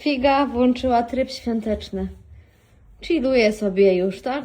Figa włączyła tryb świąteczny. Chilluje sobie już, tak?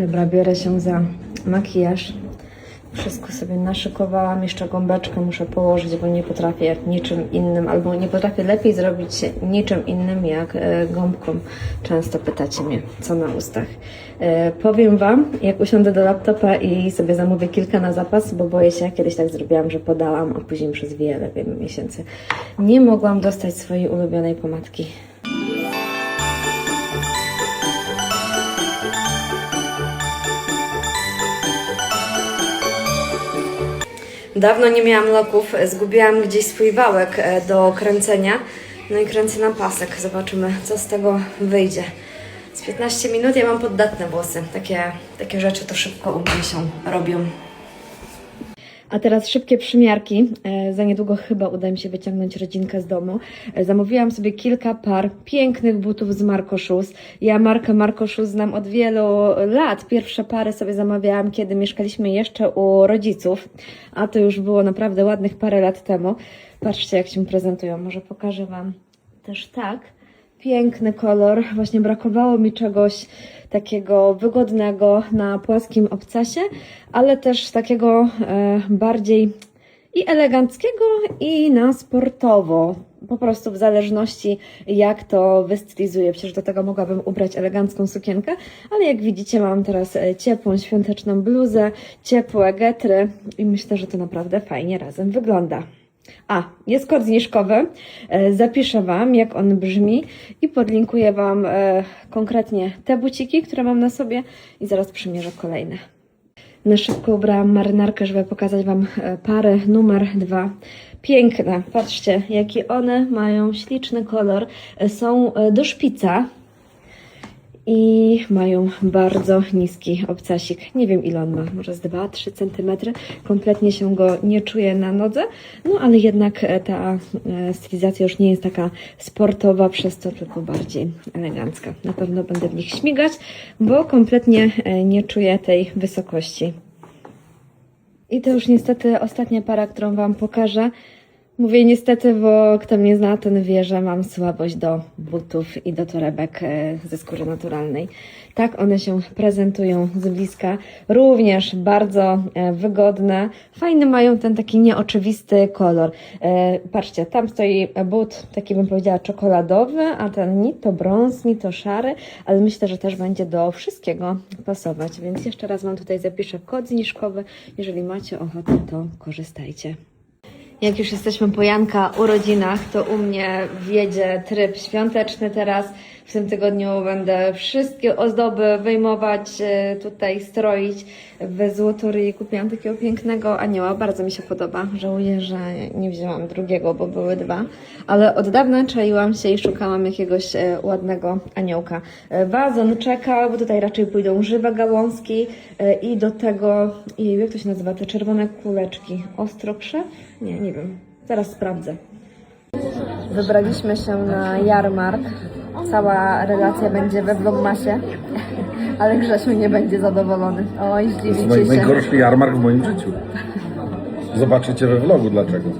Dobra, biorę się za makijaż. Wszystko sobie naszykowałam, jeszcze gąbeczkę muszę położyć, bo nie potrafię niczym innym, albo nie potrafię lepiej zrobić niczym innym jak e, gąbką. Często pytacie mnie, co na ustach. E, powiem Wam, jak usiądę do laptopa i sobie zamówię kilka na zapas, bo boję się, kiedyś tak zrobiłam, że podałam, a później przez wiele, wiele miesięcy nie mogłam dostać swojej ulubionej pomadki. Dawno nie miałam loków, zgubiłam gdzieś swój wałek e, do kręcenia. No i kręcę na pasek. Zobaczymy, co z tego wyjdzie. Z 15 minut ja mam poddatne włosy. Takie, takie rzeczy to szybko u mnie się robią. A teraz szybkie przymiarki. E, Za niedługo chyba uda mi się wyciągnąć rodzinkę z domu. E, Zamówiłam sobie kilka par pięknych butów z Marco Shoes. Ja markę Marco Shoes znam od wielu lat. Pierwsze pary sobie zamawiałam, kiedy mieszkaliśmy jeszcze u rodziców, a to już było naprawdę ładnych parę lat temu. Patrzcie, jak się prezentują. Może pokażę Wam też tak. Piękny kolor. Właśnie brakowało mi czegoś takiego wygodnego na płaskim obcasie, ale też takiego e, bardziej i eleganckiego, i na sportowo. Po prostu w zależności jak to wystylizuje. Przecież do tego mogłabym ubrać elegancką sukienkę, ale jak widzicie mam teraz e, ciepłą, świąteczną bluzę, ciepłe getry i myślę, że to naprawdę fajnie razem wygląda. A, jest kod zniżkowy. E, Zapiszę Wam, jak on brzmi i podlinkuję Wam e, konkretnie te buciki, które mam na sobie i zaraz przymierzę kolejne. Na szybko ubrałam marynarkę, żeby pokazać Wam e, parę numer dwa. Piękne, patrzcie, jaki one mają śliczny kolor. Są do szpica i mają bardzo niski obcasik. Nie wiem ile on ma, może z 2-3 cm. Kompletnie się go nie czuję na nodze, no ale jednak e, ta e, stylizacja już nie jest taka sportowa, przez to tylko bardziej elegancka. Na pewno będę w nich śmigać, bo kompletnie e, nie czuję tej wysokości. I to już niestety ostatnia para, którą Wam pokażę. Mówię niestety, bo kto mnie zna, ten wie, że mam słabość do butów i do torebek e, ze skóry naturalnej. Tak one się prezentują z bliska. Również bardzo e, wygodne. Fajny mają ten taki nieoczywisty kolor. E, Patrzcie, tam stoi but, taki bym powiedziała czekoladowy, a ten ni to brąz, ni to szary, ale myślę, że też będzie do wszystkiego pasować. Więc jeszcze raz Wam tutaj zapiszę kod zniżkowy. Jeżeli macie ochotę, to korzystajcie. Jak już jesteśmy po Janka urodzinach, to u mnie wjedzie tryb świąteczny teraz. W tym tygodniu będę wszystkie ozdoby wyjmować, e, tutaj stroić w złotoryi. Kupiłam takiego pięknego anioła, bardzo mi się podoba. Żałuję, że nie wzięłam drugiego, bo były dwa. Ale od dawna czaiłam się i szukałam jakiegoś e, ładnego aniołka. E, Wazon czeka, bo tutaj raczej pójdą żywe gałązki i do tego, jak to się nazywa, te czerwone kuleczki? Ostrokrze? Nie, nie wiem. Zaraz sprawdzę. Wybraliśmy się na jarmark. Cała relacja będzie we vlogmasie, ale Grzesiu nie będzie zadowolony. Oj, To jest zdziwicie się. najgorszy jarmark w moim życiu. Zobaczycie we vlogu dlaczego.